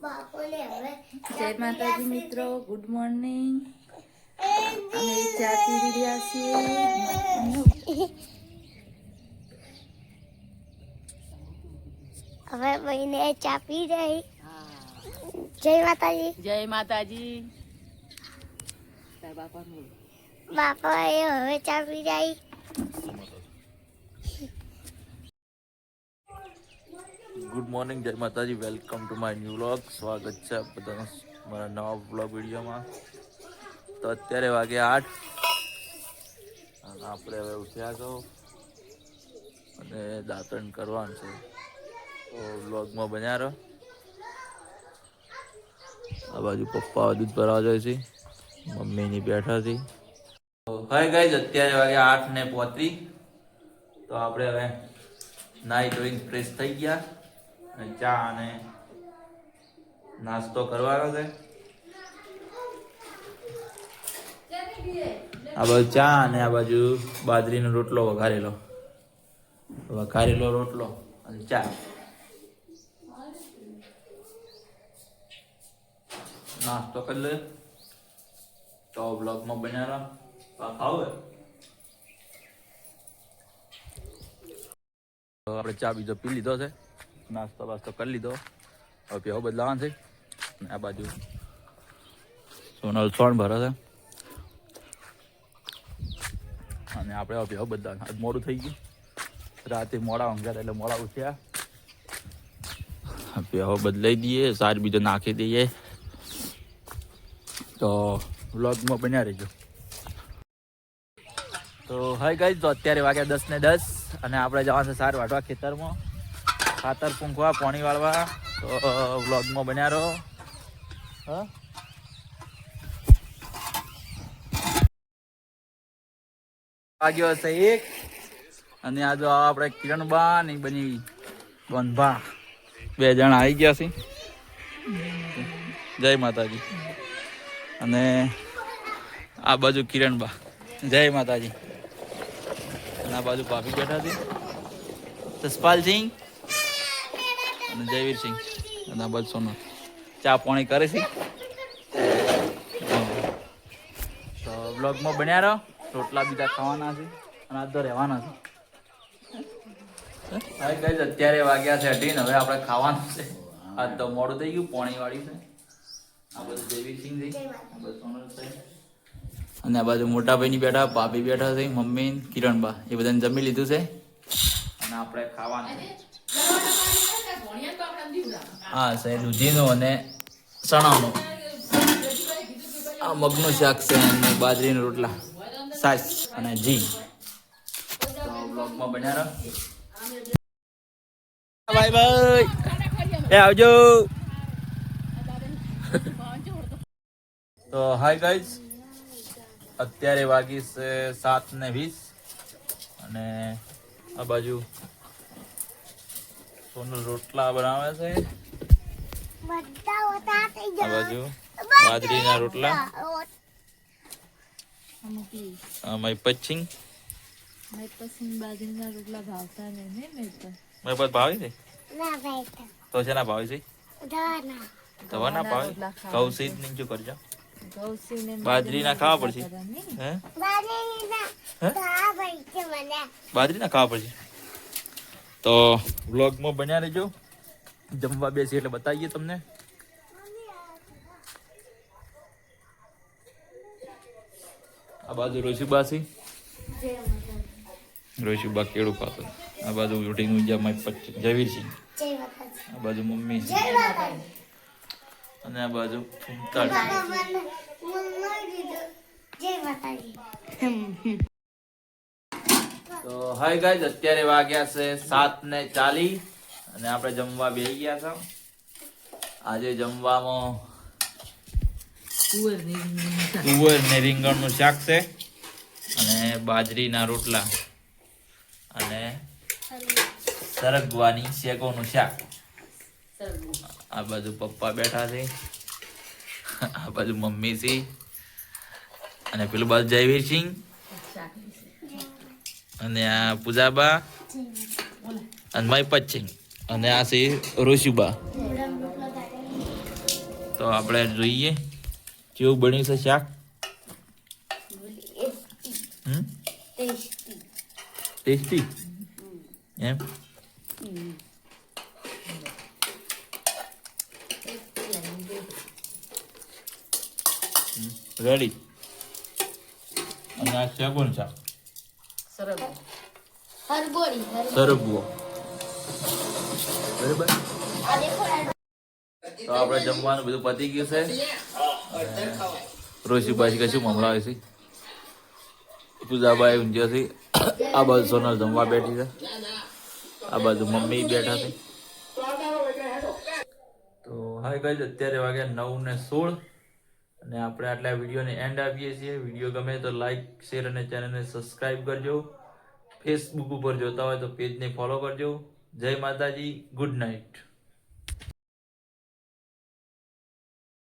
જય માતાજી મિત્રો ગુડ મોર્નિંગ અમે ચા પી રહ્યા છીએ. હવે બહીને ચા પી રહી. જય માતાજી. જય માતાજી. બાપા એ હવે ચા પી રહી. ગુડ મોર્નિંગ, જય માતાજી. Welcome to my new vlog. સ્વાગત છે બધાનું મારા નવા વ્લોગ વિડીયોમાં. તો અત્યારે વાગે આઠ. અને આપણે હવે ઉઠ્યા છો. અને દાંતણ કરવાનું છે. તો વ્લોગમાં બન્યા રહો. આ બાજુ પપ્પા દૂધ ભરવા જાય છે. મમ્મીની બેઠા હતી હાય ગાઈઝ અત્યારે વાગે આઠ ને પોત્રી તો આપણે હવે નાઈ ડ્રોઈંગ ફ્રેશ થઈ ગયા. અને ચા અને નાસ્તો કરવાનો છે. આ બાજુ ચા અને આ બાજુ બાજરીનો રોટલો વઘારેલો. વઘારેલો રોટલો અને ચા. નાસ્તો કરી લે. તો બ્લોગમાં બન્યા ખાવે આપણે ચા બીજો પી લીધો છે. નાસ્તો બાસ્તો કરી લીધો. હવે પીવો બદલાવાનો છે. આ બાજુ સોન ભરો છે. અને આપણે હવે પીવો બદલાવાનો. આજ મોડું થઈ ગયું. રાતે મોડા ઊંઘ્યા એટલે મોડા ઉઠ્યા. પીવો બદલાઈ દઈએ. સાર બીજો નાખી દઈએ. તો વ્લોગમાં બન્યા રહેજો. તો હાય ગાઈઝ તો અત્યારે વાગ્યા દસ ને દસ અને આપણે જવાનું છે સાર વાટવા ખેતરમાં. ખાતર પૂંખવા પાણી વાળવા. તો, વ્લોગમાં બન્યા રહો. હા? વાગ્યો હશે એક. અને આ આપણે કિરણબા ને બની બંધા બે જણ આવી ગયા છે. જય માતાજી. અને આ બાજુ કિરણબા. જય માતાજી. અને આ બાજુ ભાભી બેઠા છે. જસપાલસિંહ. અને જયવીરસિંહ અને બાજુ સોનલ ચા પાણી કરે છે. તો બ્લોગમાં બન્યા રહો. રોટલા બીજા ખાવાના છે અને આજ તો રહેવાના છે. guys, અત્યારે વાગ્યા છે અઢીન હવે આપણે ખાવાનું છે. આજ તો મોડું થઈ ગયું પોણીવાળી છે. આ બધું જયવીરસિંહ છે. આ બધું સોનું અને આ બાજુ મોટા ભાઈની બેઠા ભાભી બેઠા છે મમ્મી કિરણબા. એ બધાને જમી લીધું છે. અને આપણે ખાવાનું. હા, સાહેબ દૂધીનો અને ચણાનો. આ મગનું શાક છે અને બાજરીના રોટલા. સાસ અને જી તો બ્લોગમાં એ આવજો. તો હાય ગાઈઝ અત્યારે વાગી છે સાત ને વીસ. અને આ બાજુ સોનલ રોટલા બનાવે છે. આ બાજુ બાજરીના રોટલા. અમુકી મય પચ્છિંગ બાજરીના રોટલા ભાવતા ને ને મેં તો મય પત ભાવે છે? ના ભાઈ. તો છે? ના ભાવે? છે ધના તવા ના ભાવે નહીં જો કરજો ઘઉંસીને બાજરીના ખાવા પડશે. બાજરી ના ખાવા પડશે? તો વ્લોગમાં બન્યા રહેજો. જમવા બેસી એટલે બતાવીએ તમને. આ બાજુ રોશીબા છે રોશીબા કેળું ખાતો. આ બાજુ ઉઠીને ઊંઝા માં જવી છે આ બાજુ મમ્મી. છે અને આ બાજુ ફૂમતાળ. છે. બાબા મને મને દીધું જય માતાજી તો હાય ગાઈઝ, અત્યારે વાગ્યા છે સાત ને ચાલી અને આપણે જમવા બેસી ગયા છે આજે જમવામાં કુંવરની રીંગણનું શાક. તુવર ને શાક છે અને બાજરીના રોટલા અને સરગવાની શેકોનું શાક આ બાજુ પપ્પા બેઠા છે, આ બાજુ મમ્મી છે અને પેલું બાજુ જયવીરસિંહ શાક અને આ પૂજાબા અને માય પચ્છિંગ અને આ છે ઋષિબા. તો આપણે જોઈએ કેવું બન્યું છે શાક? ટેસ્ટી. એમ? રેડી અને આ છે કોણ શાક. સરગવો. બરાબર? તો આપણે જમવાનું બધું પતી ગયું છે. રોશી પાછી કશું મમરાવે છે. પૂજાબાઈ છે. આ બાજુ સોનલ જમવા બેઠી છે. આ બાજુ મમ્મી બેઠા છે. તો હા ગાઈઝ અત્યારે વાગ્યા નવ ને સોળ. અને આપણે આટલા વિડીયોને એન્ડ આપીએ છીએ. વીડિયો ગમે તો લાઈક શેર અને ચેનલને સબસ્ક્રાઈબ કરજો. ફેસબુક ઉપર જોતા હોય તો પેજને ફોલો કરજો. જય માતાજી ગુડ નાઇટ